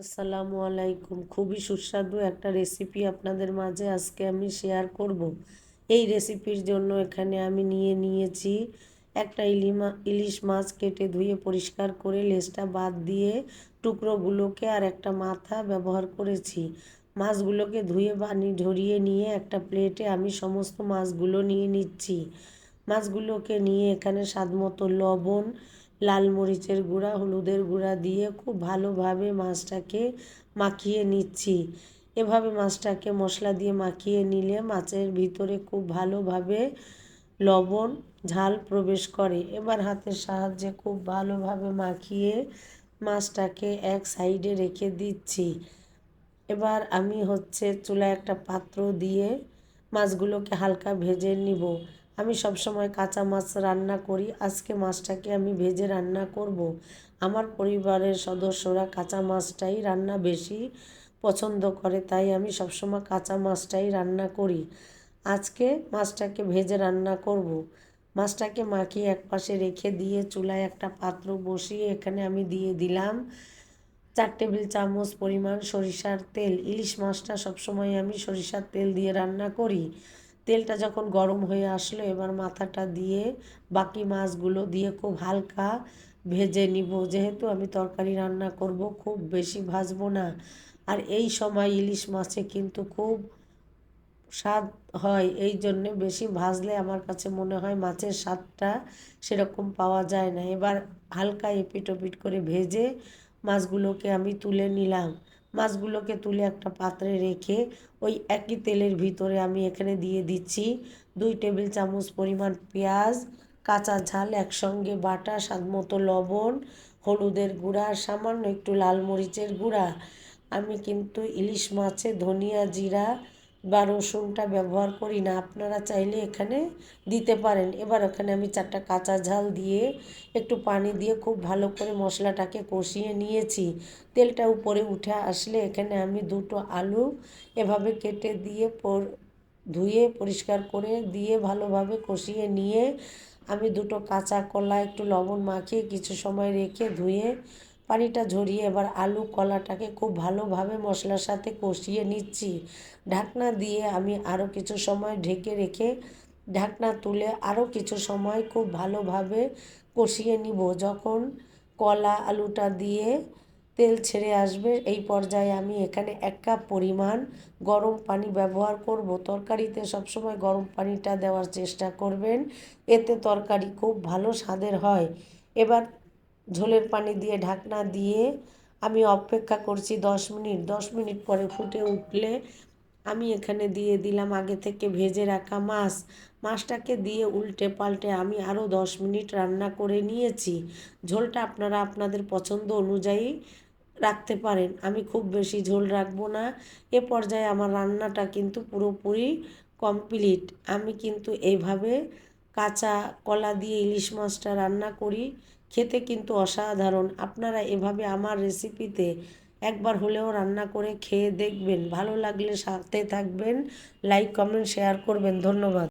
আসসালামু আলাইকুম। খুবই সুস্বাদু একটা রেসিপি আপনাদের মাঝে আজকে আমি শেয়ার করব। এই রেসিপির জন্য এখানে আমি নিয়ে নিয়েছি একটা ইলিমা, ইলিশ মাছ কেটে ধুয়ে পরিষ্কার করে লেজটা বাদ দিয়ে টুকরোগুলোকে আর একটা মাথা ব্যবহার করেছি। মাছগুলোকে ধুয়ে পানি ঝরিয়ে নিয়ে একটা প্লেটে আমি সমস্ত মাছগুলো নিয়ে নিচ্ছি। মাছগুলোকে নিয়ে এখানে স্বাদমতো লবণ লাল মরিচের গুঁড়া, হলুদের গুঁড়া দিয়ে খুব ভালোভাবে মাছটাকে মাখিয়ে নিচ্ছি। এভাবে মাছটাকে মশলা দিয়ে মাখিয়ে নিলে মাছের ভিতরে খুব ভালোভাবে লবণ, ঝাল প্রবেশ করে। এবার হাতের সাহায্যে খুব ভালোভাবে মাখিয়ে মাছটাকে এক সাইডে রেখে দিচ্ছি। এবার আমি হচ্ছে চুলায় একটা পাত্র দিয়ে মাছগুলোকে হালকা ভেজে নিব। আমি সব সময় কাঁচা মাছ রান্না করি আজকে মাছটাকে আমি ভেজে রান্না করব। আমার পরিবারের সদস্যরা কাঁচা মাছটাই রান্না বেশি পছন্দ করে, তাই আমি সবসময় কাঁচা মাছটাই রান্না করি আজকে মাছটাকে ভেজে রান্না করব। মাছটাকে মাখিয়ে এক পাশে রেখে দিয়ে চুলায় একটা পাত্র বসিয়ে এখানে আমি দিয়ে দিলাম চার টেবিল চামচ পরিমাণ সরিষার তেল ইলিশ মাছটা সবসময় আমি সরিষার তেল দিয়ে রান্না করি তেলটা যখন গরম হয়ে আসলো, এবার মাথাটা দিয়ে বাকি মাছগুলো দিয়ে খুব হালকা ভেজে নিব। যেহেতু আমি তরকারি রান্না করব, খুব বেশি ভাজবো না। আর এই সময় ইলিশ মাছে কিন্তু খুব স্বাদ হয়, এই জন্যে বেশি ভাজলে আমার কাছে মনে হয় মাছের স্বাদটা সেরকম পাওয়া যায় না। এবার হালকা এপিট ওপিট করে ভেজে মাছগুলোকে আমি তুলে নিলাম। মাছগুলোকে তুলে একটা পাত্রে রেখে ওই একই তেলের ভিতরে আমি এখানে দিয়ে দিচ্ছি দুই টেবিল চামচ পরিমাণ পেঁয়াজ, কাঁচা ঝাল, একসঙ্গে বাটা, স্বাদমতো লবণ, হলুদের গুঁড়া, সামান্য একটু লাল মরিচের গুঁড়া। আমি কিন্তু ইলিশ মাছে ধনিয়া জিরা বা রসুনটা ব্যবহার করি না, আপনারা চাইলে এখানে দিতে পারেন। এবার ওখানে আমি চারটা কাঁচা ঝাল দিয়ে একটু পানি দিয়ে খুব ভালো করে মশলাটাকে কষিয়ে নিয়েছি। তেলটা উপরে উঠে আসলে এখানে আমি দুটো আলু এভাবে কেটে দিয়ে পর, ধুয়ে পরিষ্কার করে দিয়ে ভালোভাবে কষিয়ে নিয়ে আমি দুটো কাঁচা কলা, একটু লবণ মাখিয়ে কিছু সময় রেখে ধুয়ে পানিটা ঝরিয়ে এবার আলু, কলাটাকে খুব ভালোভাবে মশলার সাথে কষিয়ে নিচ্ছি। ঢাকনা দিয়ে আমি আরও কিছু সময় ঢেকে রেখে ঢাকনা তুলে আরও কিছু সময় খুব ভালোভাবে কষিয়ে নিব। যখন কলা আলুটা দিয়ে তেল ছেড়ে আসবে, এই পর্যায়ে আমি এখানে এক কাপ পরিমাণ গরম পানি ব্যবহার করব। তরকারিতে সবসময় গরম পানিটা দেওয়ার চেষ্টা করবেন, এতে তরকারি খুব ভালো স্বাদের হয়। এবার ঝোলের পানি দিয়ে ঢাকনা দিয়ে আমি অপেক্ষা করছি দশ মিনিট। দশ মিনিট পরে ফুটে উঠলে আমি এখানে দিয়ে দিলাম আগে থেকে ভেজে রাখা মাছ। মাছটাকে দিয়ে উল্টে পাল্টে আমি আরও দশ মিনিট রান্না করে নিয়েছি। ঝোলটা আপনারা আপনাদের পছন্দ অনুযায়ী রাখতে পারেন। আমি খুব বেশি ঝোল রাখব না। এ পর্যায়ে আমার রান্নাটা কিন্তু পুরোপুরি কমপ্লিট। আমি কিন্তু এইভাবে কাঁচা কলা দিয়ে ইলিশ মাছটা রান্না করি। খেতে কিন্তু অসাধারণ। আপনারা এভাবে আমার রেসিপিতে একবার হলেও রান্না করে খেয়ে দেখবেন। ভালো লাগলে সাথে থাকবেন, লাইক, কমেন্ট, শেয়ার করবেন। ধন্যবাদ।